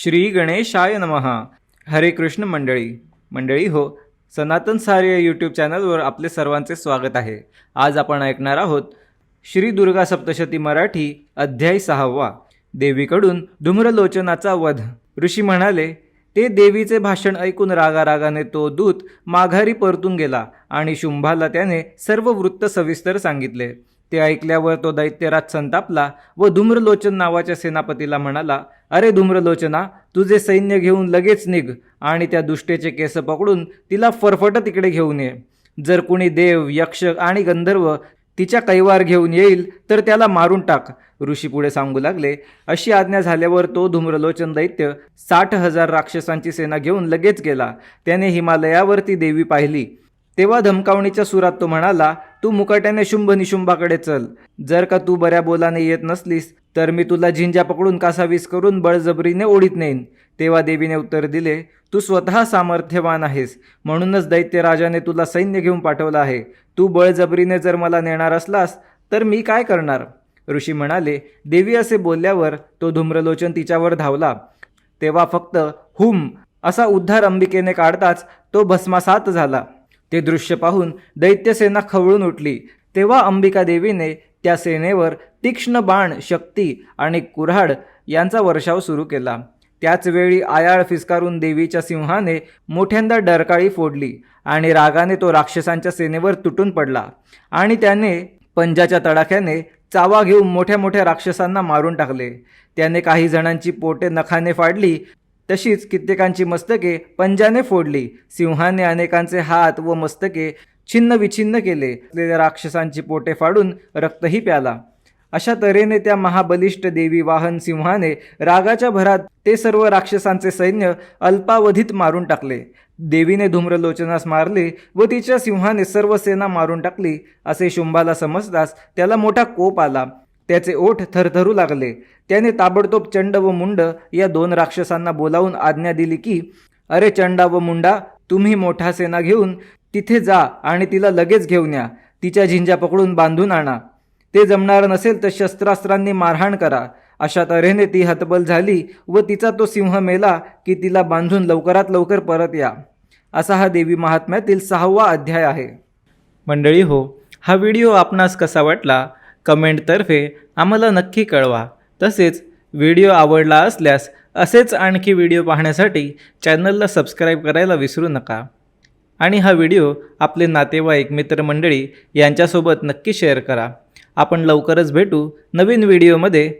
श्री गणेशाय नमहा हरे कृष्ण मंडळी. मंडळी हो सनातन सार्य यूट्यूब चॅनलवर आपले सर्वांचे स्वागत आहे. आज आपण ऐकणार आहोत श्री दुर्गा सप्तशती मराठी अध्याय सहावा. देवीकडून धूम्रलोचनाचा वध. ऋषी म्हणाले ते देवीचे भाषण ऐकून रागारागाने तो दूत माघारी परतून गेला आणि शुंभाला त्याने सर्व वृत्त सविस्तर सांगितले. ते ऐकल्यावर तो दैत्यराज संतापला व धूम्रलोचन नावाच्या सेनापतीला म्हणाला अरे धूम्रलोचना तुझे सैन्य घेऊन लगेच निघ आणि त्या दुष्टेचे केस पकडून तिला फरफट तिकडे घेऊन ये. जर कुणी देव यक्ष आणि गंधर्व तिच्या कैवार घेऊन येईल तर त्याला मारून टाक. ऋषी पुढे सांगू लागले अशी आज्ञा झाल्यावर तो धूम्रलोचन दैत्य साठ हजार राक्षसांची सेना घेऊन लगेच गेला. त्याने हिमालयावरती देवी पाहिली. तेव्हा धमकावणीच्या सुरात तो म्हणाला तू मुकाट्याने शुंभ निशुंभाकडे चल. जर का तू बऱ्या बोलाने येत नसलीस तर मी तुला झिंजा पकडून कासावीस करून बळजबरीने ओढीत नेईन. तेव्हा देवीने उत्तर दिले तू स्वतः सामर्थ्यवान आहेस. म्हणूनच दैत्यराजाने तुला सैन्य घेऊन पाठवलं आहे. तू बळजबरीने जर मला नेणार असलास तर मी काय करणार? ऋषी म्हणाले देवी असे बोलल्यावर तो धूम्रलोचन तिच्यावर धावला. तेव्हा फक्त हुम असा उद्धार अंबिकेने काढताच तो भस्मासात झाला. ते दृश्य पाहून दैत्यसेना खवळून उठली. तेव्हा अंबिका देवीने त्या सेनेवर तीक्ष्ण बाण शक्ती आणि कुऱ्हाड यांचा वर्षाव सुरू केला. त्याचवेळी आयाळ फिसकारून देवीच्या सिंहाने मोठ्यांदा डरकाळी फोडली आणि रागाने तो राक्षसांच्या सेनेवर तुटून पडला आणि त्याने पंजाच्या तडाख्याने चावा घेऊन मोठ्या मोठ्या राक्षसांना मारून टाकले. त्याने काही जणांची पोटे नखाने फाडली तशीच कित्येकांची मस्तके पंजाने फोडली. सिंहाने अनेकांचे हात व मस्तके छिन्न विछिन्न केले. असलेल्या राक्षसांची पोटे फाडून रक्तही प्याला. अशा तऱ्हेने त्या महाबलिष्ठ देवी वाहन सिंहाने रागाच्या भरात ते सर्व राक्षसांचे सैन्य अल्पावधीत मारून टाकले. देवीने धूम्रलोचनास मारले व तिच्या सिंहाने सर्व सेना मारून टाकली. असे शुंभाला समजताच त्याला मोठा कोप आला. त्याचे ओठ थरथरू लागले. त्याने ताबडतोब चंड व मुंड या दोन राक्षसांना बोलावून आज्ञा दिली की अरे चंडा व मुंडा तुम्ही मोठा सेना घेऊन तिथे जा आणि तिला लगेच घेऊन या. तिच्या झिंजा पकडून बांधून आणा. ते जमणार नसेल तर शस्त्रास्त्रांनी मारहाण करा. अशा तऱ्हेने ती हतबल झाली व तिचा तो सिंह मेला की तिला बांधून लवकरात लवकर परत या. असा हा देवी महात्म्यातील सहावा अध्याय आहे. मंडळी हो हा व्हिडिओ आपणास कसा वाटला? कमेंटतर्फे आम्हाला नक्की कळवा. तसेच व्हिडिओ आवडला असल्यास असेच आणखी व्हिडिओ पाहण्यासाठी चॅनलला सबस्क्राईब करायला विसरू नका. आणि हा व्हिडिओ आपले नातेवाईक मित्रमंडळी यांच्यासोबत नक्की शेअर करा. आपण लवकरच भेटू नवीन व्हिडिओमध्ये.